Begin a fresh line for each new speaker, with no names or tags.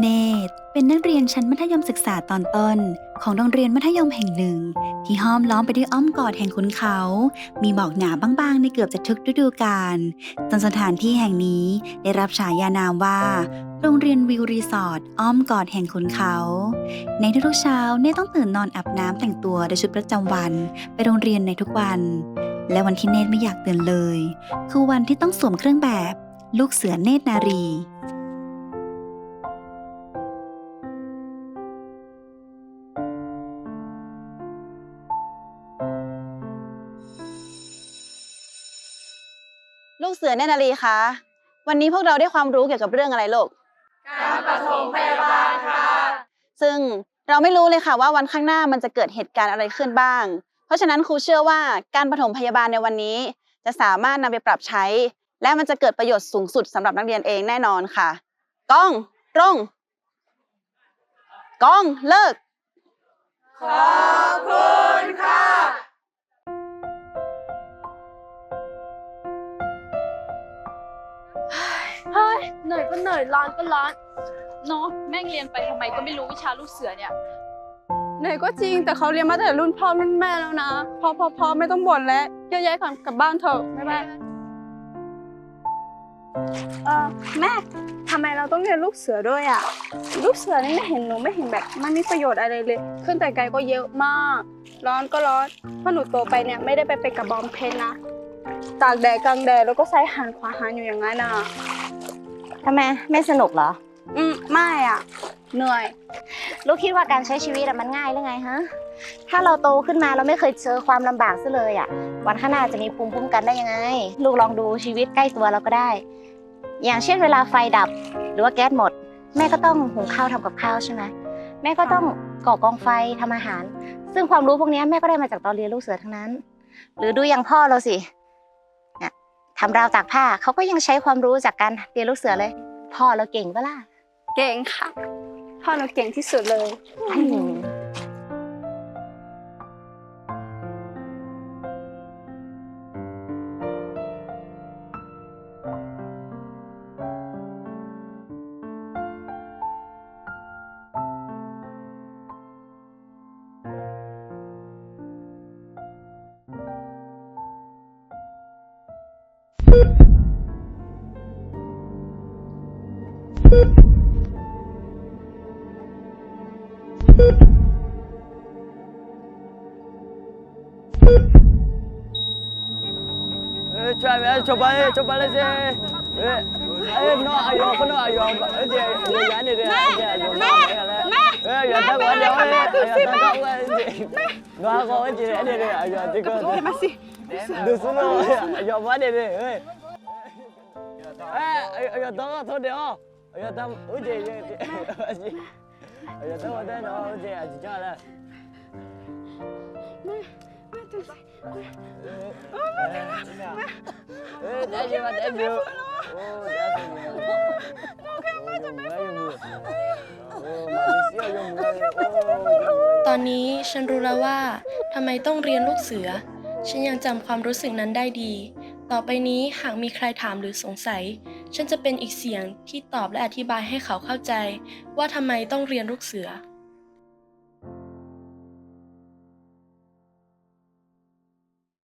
เนตเป็นนักเรียนชั้นมัธยมศึกษาตอนต้น ของโรงเรียนมัธยมแห่งหนึ่ง ที่ห้อมล้อมไปด้วยอ้อมกอดแห่งขุนเขา มีหมอกหนาบางๆ ในเกือบจะทุกฤดูกาลจนสถานที่แห่งนี้ได้รับฉายานามว่า โรงเรียนวิวรีสอร์ทอ้อมกอดแห่งขุนเขา ในทุกๆเช้าเนตต้องตื่นนอนอาบน้ำแต่งตัวด้วยชุดประจำวัน ไปโรงเรียนในทุกวัน และวันที่เนตไม่อยากตื่นเลย คือวันที่ต้องสวมเครื่องแบบ ลูกเสือเนตรนารี
ลูกเสือเนตรนารีคะ วันนี้พวกเราได้ความรู้เกี่ยวกับเรื่องอะไรลูก
การปฐมพยาบาลค่ะ
ซึ่งเราไม่รู้เลยค่ะว่าวันข้างหน้ามันจะเกิดเหตุการณ์อะไรขึ้นบ้าง เพราะฉะนั้นครูเชื่อว่าการปฐมพยาบาลในวันนี้ จะสามารถนำไปปรับใช้ และมันจะเกิดประโยชน์สูงสุดสำหรับนักเรียนเองแน่นอนค่ะ ก้องตรงก้องเลิก
ขอบคุณค่ะ
เฮ้ยเหนื่อยก็เหนื่อยร้อนก็ร้อนเนาะแม่งเรียนไปทำไมก็ไม่รู้วิชาลูกเสือเนี่ย
เหนื่อยก็จริงแต่เขาเรียนมาแต่รุ่นพ่อรุ่นแม่แล้วนะ พอพอพอไม่ต้องบ่นแล้วแยกย้ายกันกลับบ้านเถอะบ๊ายบายเออแม่ทำไมเราต้องเรียนลูกเสือด้วยอะ ลูกเสือนี่ไม่เห็นหนูไม่เห็นแบบมันมีประโยชน์อะไรเลย ขึ้นแต่ไกลก็เยอะมาก ร้อนก็ร้อนเพราะหนูโตไปเนี่ยไม่ได้ไปเป็นกับบอมเพนนะ ตากแดดกลางแดดแล้วก็ใช้หันขวาหันอยู่อย่างนั้นอะ
ทำไมไม่สนุกเหรอ
อืมไม่อะ เหนื่อย
ลูกคิดว่าการใช้ชีวิตอะมันง่ายหรือไงฮะ ถ้าเราโตขึ้นมาเราไม่เคยเจอความลำบากซะเลยอะวันข้างหน้าจะมีภูมิคุ้มกันได้ยังไง ลูกลองดูชีวิตใกล้ตัวเราก็ได้ อย่างเช่นเวลาไฟดับ หรือว่าแก๊สหมด แม่ก็ต้องหุงข้าวทำกับข้าวใช่ไหมแม่ก็ต้องก่อกองไฟทำอาหาร ซึ่งความรู้พวกเนี้ยแม่ก็ได้มาจากตอนเรียนลูกเสือทั้งนั้น หรือดูอย่างพ่อเราสิเนี่ย ทำราวตากผ้าเขาก็ยังใช้ความรู้จากการเรียนลูกเสือเลย พ่อเราเก่งปะล่ะ
เก่งค่ะ พ่อเราเก่งที่สุดเลย
travel coba coba lah sih. Eh, no ayo, aku no ayo. Dia dia ni dia. Mẹ, mẹ. Eh, ya tak ada. Mẹ, tu si mẹ. Mẹ. No aku ni dia ni dia. Ayo, tiga. Eh, masih. Dusun no. Ayo, mana ni? Eh. Eh, ayo, tak ada, tak ada. Ayo, tak. Uji, uji. Ayo, tak ada, tak ada. Ayo, tak ada. Mẹ. tolong dia no uje aja jalan. Eh, dah je mat em dulu. Oh, dah tu. Okey, macam mana? Oh, Malaysia yang mulai. Oh.
ตอนนี้ฉันรู้แล้วว่าทำไมต้องเรียนลูกเสือ ฉันยังจำความรู้สึกนั้นได้ดี ต่อไปนี้หากมีใครถามหรือสงสัย ฉันจะเป็นอีกเสียงที่ตอบและอธิบายให้เขาเข้าใจ ว่าทำไมต้องเรียนลูกเสือ